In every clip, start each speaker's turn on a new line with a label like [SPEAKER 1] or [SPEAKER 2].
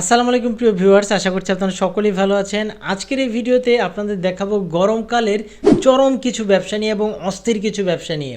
[SPEAKER 1] আসসালামু আলাইকুম প্রিয় ভিউয়ার্স, আশা করছি আপনারা সকলেই ভালো আছেন। আজকের এই ভিডিওতে আপনাদের দেখাবো গরমকালের চরম কিছু ব্যবসা নিয়ে এবং অস্থির কিছু ব্যবসা নিয়ে।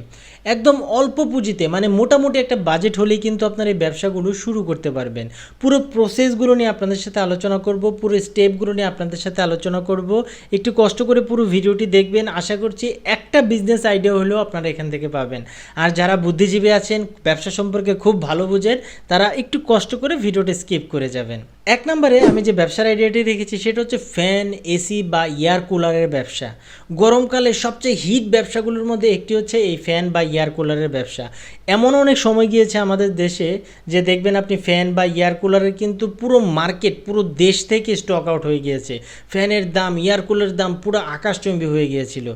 [SPEAKER 1] একদম অল্প পুঁজিতে মানে মোটামুটি একটা বাজেট হলেই কিন্তু আপনার এই ব্যবসাগুলো শুরু করতে পারবেন। পুরো প্রসেসগুলো নিয়ে আপনাদের সাথে আলোচনা করব, পুরো স্টেপগুলো নিয়ে আপনাদের সাথে আলোচনা করব। একটু কষ্ট করে পুরো ভিডিওটি দেখবেন। আশা করছি একটা বিজনেস আইডিয়া হলেও আপনারা এখান থেকে পাবেন। আর যারা বুদ্ধিজীবী আছেন, ব্যবসা সম্পর্কে খুব ভালো বুঝেন, তারা একটু কষ্ট করে ভিডিওটি স্কিপ করে যাবেন। এক নম্বরে আমি যে ব্যবসার আইডিয়াটি রেখেছি সেটা হচ্ছে ফ্যান এসি বা এয়ার কুলারের ব্যবসা। গরমকালে সবচেয়ে হিট ব্যবসাগুলোর মধ্যে একটি হচ্ছে এই ফ্যান বা এয়ার কুলারের ব্যবসা। এমন অনেক সময় গিয়েছে আমাদের দেশে যে দেখবেন আপনি ফ্যান বা এয়ার কুলারের কিন্তু পুরো মার্কেট পুরো দেশ থেকে স্টক আউট হয়ে গিয়েছে। ফ্যানের দাম এয়ার কুলারের দাম পুরো আকাশচম্বী হয়ে গিয়েছিল।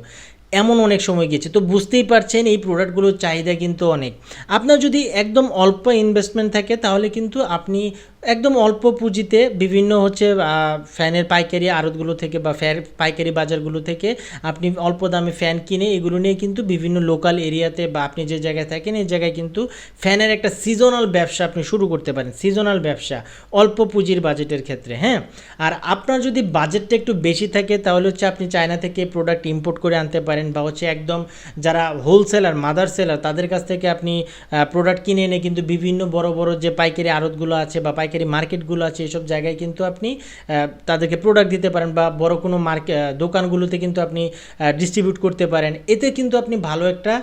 [SPEAKER 1] এমন অনেক সময় গিয়েছে। তো বুঝতেই পারছেন এই প্রোডাক্টগুলোর চাহিদা কিন্তু অনেক। আপনার যদি একদম অল্প ইনভেস্টমেন্ট থাকে, তাহলে কিন্তু আপনি একদম অল্প পুঁজিতে বিভিন্ন হচ্ছে ফ্যানের পাইকারি আড়তগুলো থেকে বা ফ্যান পাইকারি বাজারগুলো থেকে আপনি অল্প দামে ফ্যান কিনে এগুলো নিয়ে কিন্তু বিভিন্ন লোকাল এরিয়াতে বা আপনি যে জায়গায় থাকেন, এই জায়গায় কিন্তু ফ্যানের একটা সিজনাল ব্যবসা আপনি শুরু করতে পারেন সিজনাল ব্যবসা, অল্প পুঁজির বাজেটের ক্ষেত্রে হ্যাঁ? আর আপনার যদি বাজেটটা একটু বেশি থাকে, তাহলে হচ্ছে আপনি চায়না থেকে প্রোডাক্ট ইম্পোর্ট করে আনতে পারেন বা হচ্ছে একদম যারা হোলসেলার মাদার সেলার তাদের কাছ থেকে আপনি প্রোডাক্ট কিনে এনে কিন্তু বিভিন্ন বড় বড় যে পাইকারি আড়তগুলো আছে বা পাইকারি মার্কেটগুলো আছে, এসব জায়গায় কিন্তু আপনি তাদেরকে প্রোডাক্ট দিতে পারেন বা বড় কোনো মার্কে দোকানগুলোতে কিন্তু আপনি ডিস্ট্রিবিউট করতে পারেন। এতে কিন্তু আপনি ভালো একটা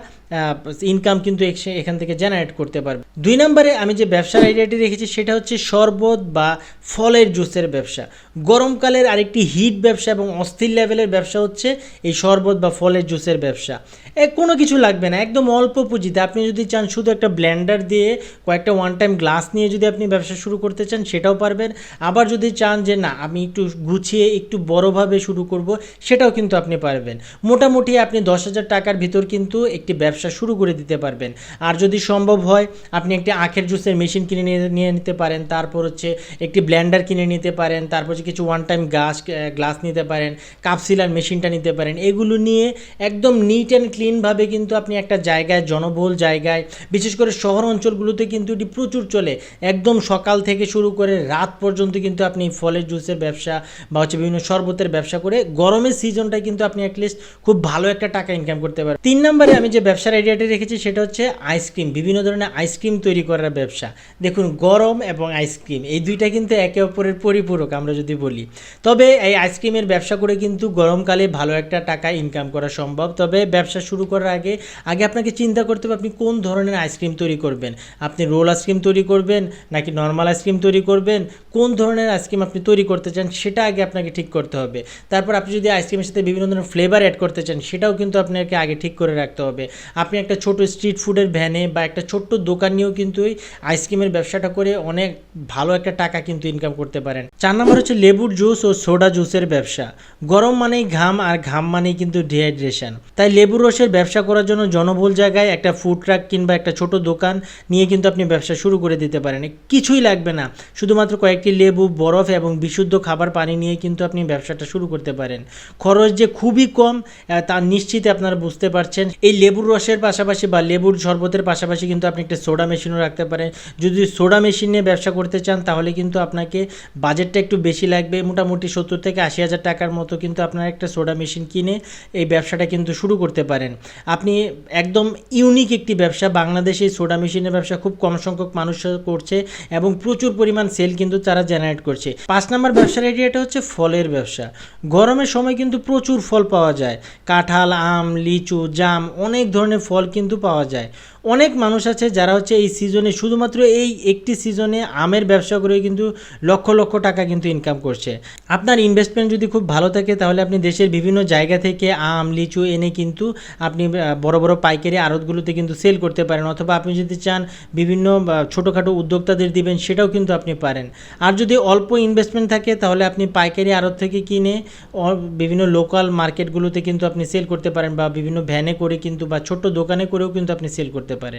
[SPEAKER 1] ইনকাম কিন্তু এখান থেকে জেনারেট করতে পারবেন দুই নম্বরে আমি যে ব্যবসার আইডিয়াটি রেখেছি সেটা হচ্ছে শরবত বা ফলের জুসের ব্যবসা। গরমকালের আরেকটি হিট ব্যবসা এবং অস্থির লেভেলের ব্যবসা হচ্ছে এই শরবত বা ফলের জুসের ব্যবসা। এ, কোনো কিছু লাগবে না, একদম অল্প পুঁজিতে। আপনি যদি চান শুধু একটা ব্ল্যান্ডার দিয়ে কয়েকটা ওয়ান টাইম গ্লাস নিয়ে যদি আপনি ব্যবসা শুরু করতে চান, সেটাও পারবেন। আবার যদি চান যে না, আমি একটু গুছিয়ে একটু বড়োভাবে শুরু করব, সেটাও কিন্তু আপনি পারবেন। মোটামুটি আপনি দশ হাজার টাকার ভিতর কিন্তু একটি ব্যবসা শুরু করে দিতে পারবেন। আর যদি সম্ভব হয়, আপনি একটি আখের জুসের মেশিন কিনে নিয়ে নিতে পারেন। তারপর হচ্ছে একটি ব্লেন্ডার কিনে নিতে পারেন। তারপর হচ্ছে কিছু ওয়ান টাইম গ্লাস গ্লাস নিতে পারেন কাপ সিলার মেশিনটা নিতে পারেন। এগুলো নিয়ে একদম নিট অ্যান্ড ক্লিনভাবে কিন্তু আপনি একটা জায়গায়, জনবহুল জায়গায়, বিশেষ করে শহর অঞ্চলগুলোতে কিন্তু এটি প্রচুর চলে। একদম সকাল থেকে শুরু করে রাত পর্যন্ত কিন্তু আপনি ফলের জুসের ব্যবসা বা হচ্ছে বিভিন্ন শরবতের ব্যবসা করে গরমের সিজনটায় কিন্তু আপনি অ্যাটলিস্ট খুব ভালো একটা টাকা ইনকাম করতে পারেন তিন নম্বরে আমি যে ব্যবসার আইডিয়াটি রেখেছি, সেটা হচ্ছে আইসক্রিম বিভিন্ন ধরনের আইসক্রিম তৈরি করার ব্যবসা। দেখুন, গরম এবং আইসক্রিম এই দুইটা কিন্তু একে অপরের পরিপূরক আমরা যদি বলি। তবে এই আইসক্রিমের ব্যবসা করে কিন্তু গরমকালে ভালো একটা টাকা ইনকাম করা সম্ভব। তবে ব্যবসা শুরু করার আগে আগে আপনাকে চিন্তা করতে হবে আপনি কোন ধরনের আইসক্রিম তৈরি করবেন। আপনি রোল আইসক্রিম তৈরি করবেন নাকি নর্মাল আইসক্রিম তৈরি করবেন? কোন ধরনের আইসক্রিম আপনি তৈরি করতে চান, সেটা আগে আপনাকে ঠিক করতে হবে। তারপর আপনি যদি আইসক্রিমের সাথে বিভিন্ন ধরনের ফ্লেভার অ্যাড করতে চান, সেটাও কিন্তু আপনাকে আগে ঠিক করে রাখতে হবে। আপনি একটা ছোট স্ট্রিট ফুডের ভ্যানে বা একটা ছোট্ট দোকান নিয়েও কিন্তু ওই আইসক্রিমের ব্যবসাটা করে অনেক ভালো একটা টাকা কিন্তু ইনকাম করতে পারেন। চার নম্বর হচ্ছে লেবুর জুস ও সোডা জুসের ব্যবসা। গরম মানেই ঘাম আর ঘাম মানেই কিন্তু ডিহাইড্রেশন তাই লেবুর রসের ব্যবসা করার জন্য জনবহুল জায়গায় একটা ফুড ট্রাক কিংবা একটা ছোট দোকান নিয়ে কিন্তু আপনি ব্যবসা শুরু করে দিতে পারেন। কিছুই লাগবে না। শুধুমাত্র কয়েকটি লেবু, বরফ এবং বিশুদ্ধ খাবার পানি নিয়ে কিন্তু আপনি ব্যবসাটা শুরু করতে পারেন। খরচ যে খুবই কম তা নিশ্চিত আপনারা বুঝতে পারছেন। এই লেবুর রসের পাশাপাশি বা লেবুর শরবতের পাশাপাশি কিন্তু আপনি একটা সোডা মেশিনও রাখতে পারেন। যদি সোডা মেশিন নিয়ে ব্যবসা করতে চান, তাহলে কিন্তু আপনাকে বাজেটটা একটু বেশি লাগবে। মোটামুটি সত্তর থেকে আশি হাজার টাকার মতো কিন্তু আপনার একটা সোডা মেশিন কিনে এই ব্যবসাটা কিন্তু শুরু করতে পারেন। আপনি একদম ইউনিক একটি ব্যবসা। বাংলাদেশে এই সোডা মেশিনের ব্যবসা খুব কম সংখ্যক মানুষ করছে এবং প্রচুর পরিমাণ সেল কিন্তু তারা জেনারেট করছে। পাঁচ নম্বর ব্যবসার আইডিয়াটা হচ্ছে ফলের ব্যবসা। গরমের সময় কিন্তু প্রচুর ফল পাওয়া যায়। কাঁঠাল, আম, লিচু, জাম, অনেক ধরনের ফল কিন্তু পাওয়া যায়। অনেক মানুষ আছে যারা হচ্ছে এই সিজনে শুধুমাত্র এই একটি সিজনে আমের ব্যবসা করে কিন্তু লক্ষ লক্ষ টাকা কিন্তু ইনকাম করছে। আপনার ইনভেস্টমেন্ট যদি খুব ভালো থাকে তাহলে আপনি দেশের বিভিন্ন জায়গা থেকে আম, লিচু এনে কিন্তু আপনি বড় বড় পাইকারি আড়তগুলোতে কিন্তু সেল করতে পারেন অথবা আপনি যদি চান বিভিন্ন ছোটোখাটো উদ্যোক্তাদের দিবেন সেটাও কিন্তু আপনি পারেন। আর যদি অল্প ইনভেস্টমেন্ট থাকে তাহলে আপনি পাইকারি আড়ত থেকে কিনে বিভিন্ন লোকাল মার্কেটগুলোতে কিন্তু আপনি সেল করতে পারেন বা বিভিন্ন ভ্যানে করে কিন্তু বা ছোট্ট দোকানে করেও কিন্তু আপনি সেল করতে পারেন